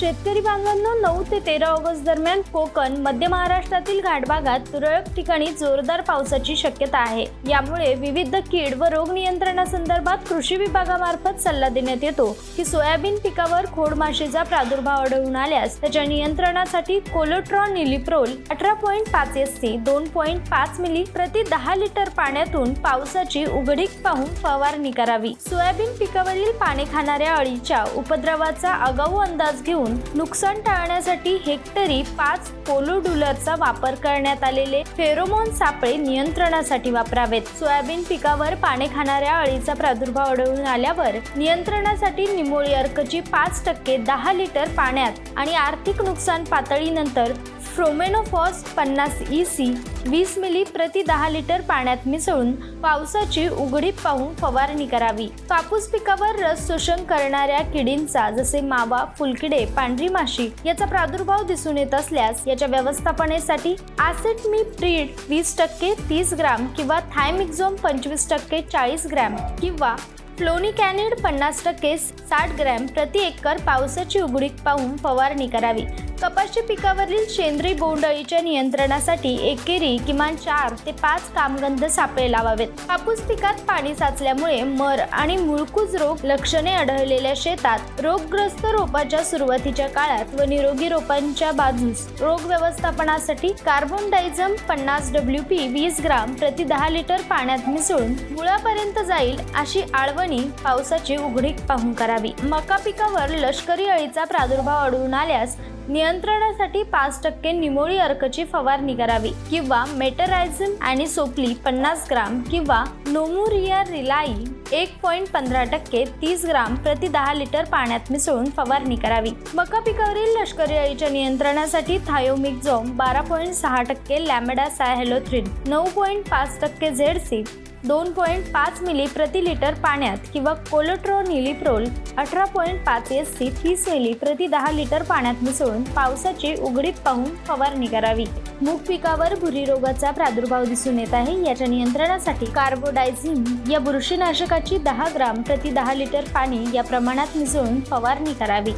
शेतकरी बांधवांनो नऊ ते तेरा ऑगस्ट दरम्यान कोकण मध्य महाराष्ट्रातील घाटभागात तुरळक ठिकाणी जोरदार पावसाची शक्यता आहे. यामुळे विविध कीड व रोग नियंत्रणासंदर्भात कृषी विभागामार्फत सल्ला देण्यात येतो की सोयाबीन पिकावर खोडमाशीचा प्रादुर्भाव आढळून आल्यास त्याच्या नियंत्रणासाठी कोलोट्रॉन निलिप्रोल अठरा पॉईंट पाच एस सी दोन पॉईंट पाच मिली प्रति दहा लिटर पाण्यातून पावसाची उघडीक पाहून फवारणी करावी. सोयाबीन पिकावरील पाने खाणाऱ्या अळीच्या उपद्रवाचा आगाऊ अंदाज घेऊन नुकसान टाळण्यासाठी हेक्टरी पाच पोलोडुलरचा वापर करण्यात आलेले फेरोमोन सापळे नियंत्रणासाठी वापरावेत. सोयाबीन पिकावर पाने खाणाऱ्या अळीचा प्रादुर्भाव आढळून आल्यावर नियंत्रणासाठी निमोळी अर्कची पाच टक्के दहा लिटर पाण्यात आणि आर्थिक नुकसान पातळीनंतर फ्रोमेनोफॉस पन्नास ई सी वीस मिली प्रति दहा लिटर पाण्यात मिसळून पावसाची उघडीप पाहून फवारणी करावी. कापूस पिकावर रस शोषण करणाऱ्या किडींचा जसे मावा फुलकिडे पांढरी माशी याचा प्रादुर्भाव दिसून येत असल्यास याच्या व्यवस्थापनेसाठी आसेट मी प्रीड वीस टक्के तीस ग्राम किंवा थायमिक्झोम पंचवीस टक्के चाळीस ग्रॅम किंवा फ्लोनिकॅनिड पन्नास टक्के साठ ग्रॅम प्रति एकर पावसाची उघडीक पाहून फवारणी करावी. कपाशी पिकावरील शेंद्री बोंडअळीच्या नियंत्रणासाठी एकेरी किमान चार ते पाच कामगंध सापळे लावावेत. कापूस पिकात पाणी साचल्यामुळे मर आणि मुळकूज रोग लक्षणे आढळलेल्या शेतात रोगग्रस्त रोपाच्या सुरुवातीच्या काळात व निरोगी रोपांच्या बाजूस रोग व्यवस्थापनासाठी कार्बन डायझम पन्नास डब्ल्यू पी वीस ग्राम प्रति दहा लिटर पाण्यात मिसळून मुळापर्यंत जाईल अशी आळवणी पावसाची उघडीक पाहून करावी. मका पिकावर लष्करी अळीचा प्रादुर्भाव आढळून आल्यास नियंत्रणासाठी पाच टक्के निमोळी अर्कची फवारणी करावी किंवा मेटरायझम आणि सोपली पन्नास ग्राम किंवा नोमुरिया रिलाई एक पॉईंट पंधरा टक्के तीस ग्राम प्रति दहा लिटर पाण्यात मिसळून फवारणी करावी मका पिकावरील लष्करी अळीच्या नियंत्रणासाठी थायोमिक्झोम बारा पॉईंट सहा टक्के लॅमेडा सायहेलोथ्रिन नऊ पॉईंट पाच टक्के झेड झेडसी दोन पॉईंट पाच मिली प्रति लिटर पाण्यात किंवा कोलोट्रोनिलिप्रोल अठरा पॉईंट पाच एस सी तीस मिली प्रति दहा लिटर पाण्यात मिसळून पावसाची उघडीत पाहून फवारणी करावी. मूग पिकावर भुरी रोगाचा प्रादुर्भाव दिसून येत आहे. याच्या नियंत्रणासाठी कार्बोडायझिन या बुरशीनाशकाची दहा ग्राम प्रति दहा लिटर पाणी या प्रमाणात मिसळून फवारणी करावी.